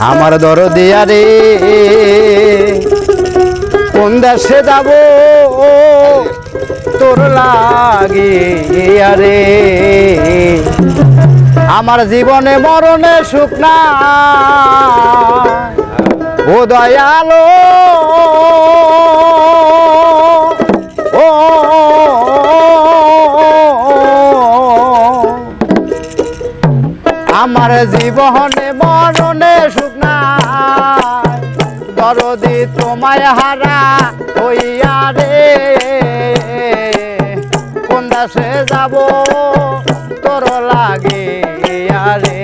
আমার দরদিয়া রে কোন দেশে যাব? তোর লাগে আরে। আমার জীবনে মরণে সুখ না ও দয়ালো আমার জীবনে মরণে নাই। দরদি তোমায় হারা হইয়া রে। কোন দাসে যাব তোর লাগে আরে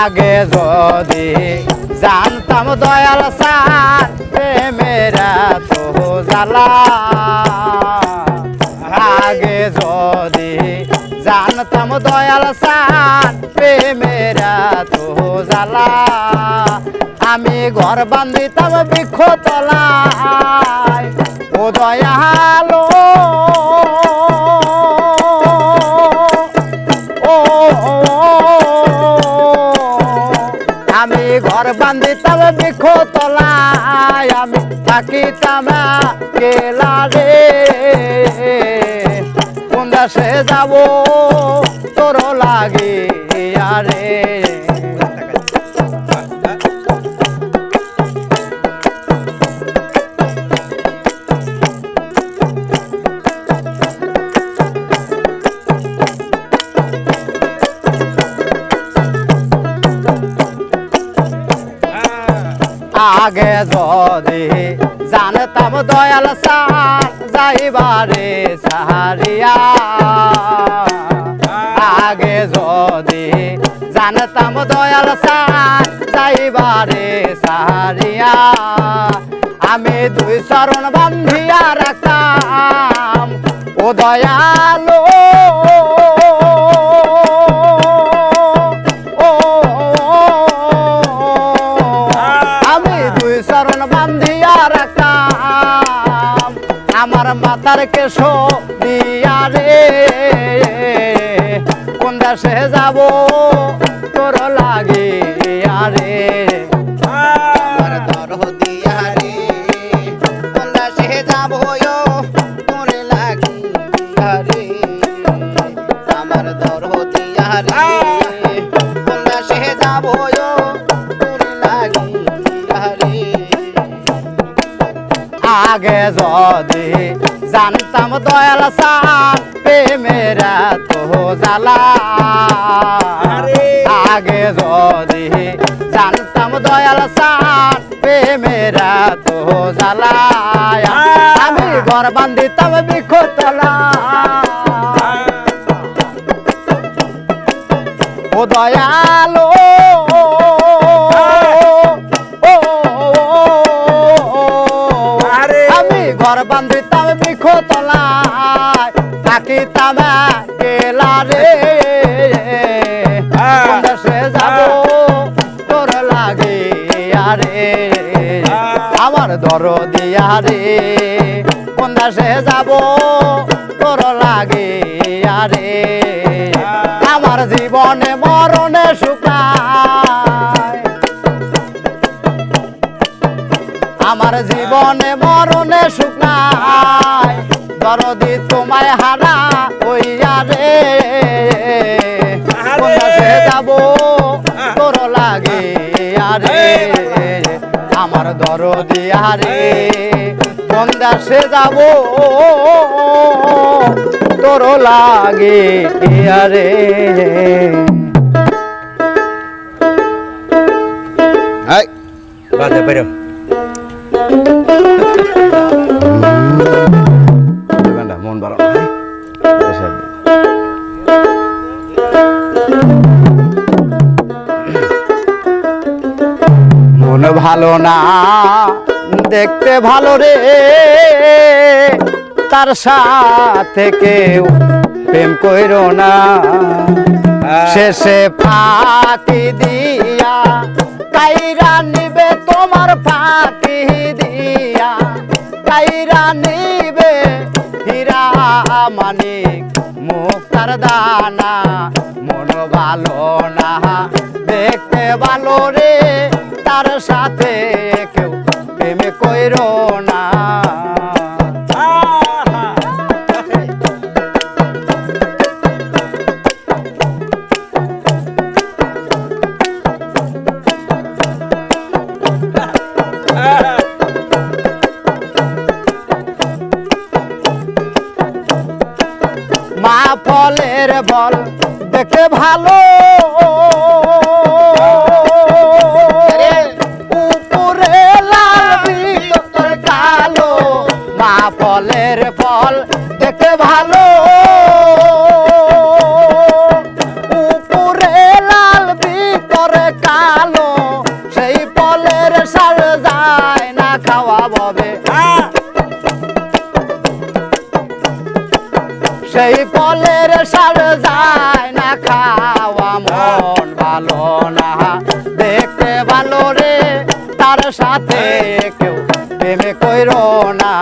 আগে যদি জানতাম দয়াল সান প্রেমেরা তো জ্বালা। আগে যদি জানতাম দয়াল সান প্রেমেরা তো জ্বালা। আমি ঘর বান্ধিতাম বৃক্ষ তলায় ও দয়ালো বান্ধিতাম বৃক্ষ তলায় আমি থাকিতাম কেলা রে কোন দেশে যাব তোর লাগে আরে আগে যদি জানতাম দয়াল সার, যাইবারে সাহারিয়া। আগে যদি জানতাম দয়াল সার, যাইবারে সাহারিয়া। আমি দুই চরণ বান্ধিয়া দিয়া রে। কোন দেশে যাব? তোর লাগে আরে আমার দরদিয়া রে। তোলা সে যাব তোরে লাগিয়া রে। সে যাব তোরে আগে যদি জানতাম দয়াল সান প্রেমেরা তো জ্বালা। আগে যদি জানতাম দয়াল সান প্রেমেরা তো জ্বালা। আমি ঘর বান্ধিতাম বিক্ষতলা ও দয়ালো ও আমি ঘর বান্ধিতাম দর দিয়া রে কোন দেশে যাব? তোর লাগে আরে। আমার জীবনে মরণে শুকায়। আমার জীবনে মরণে দরদি তোমায় হারা রে। কোন যাব? তোর লাগে আরে। আমার দরদি রে কোন দেশে যাব? তোর লাগে আরে। ভালো না। দেখতে ভালো রে। তার সাথে কেউ প্রেম কইরো না। শেষে ফাঁকি দিয়া কাইরা নিবে তোমার ফাঁকি দিয়া। কাইরা নিবে হীরা মানিক মুক্তার দানা। মন ভালো না দেখতে ভালো রে। তার সাথে কেউ প্রেম কইর না। মা ফলের বল দেখে ভালো। সাথে কেউ প্রেমে কইর না।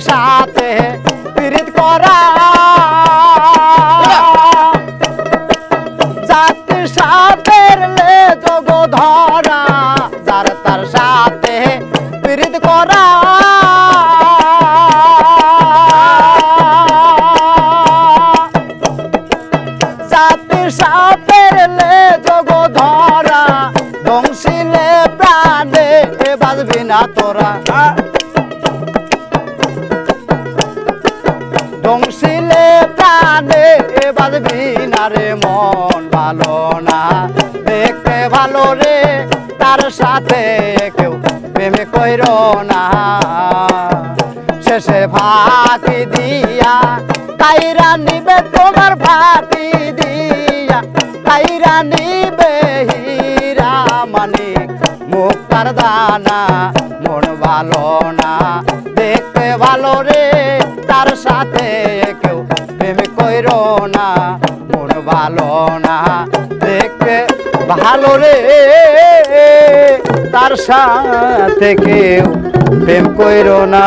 সাথে পীড়িত করা ধ্বংসিলে প্রাণে বাজবি না রে মন ভালো না। দেখতে ভালো রে, তার সাথে কেউ প্রেমে কইর না। শেষে ফাঁকি দিয়া, কাইরা নিবে তোমার ফাঁকি দিয়া। কাইরা নিবে হীরা মানিক, মুক্তার দানা, মন ভালো না। দেখতে ভালো রে তার সাথে কেউ প্রেম কইর না, মন ভালো না। দেখতে ভালো রে, তার সাথে কেউ প্রেম কইর না।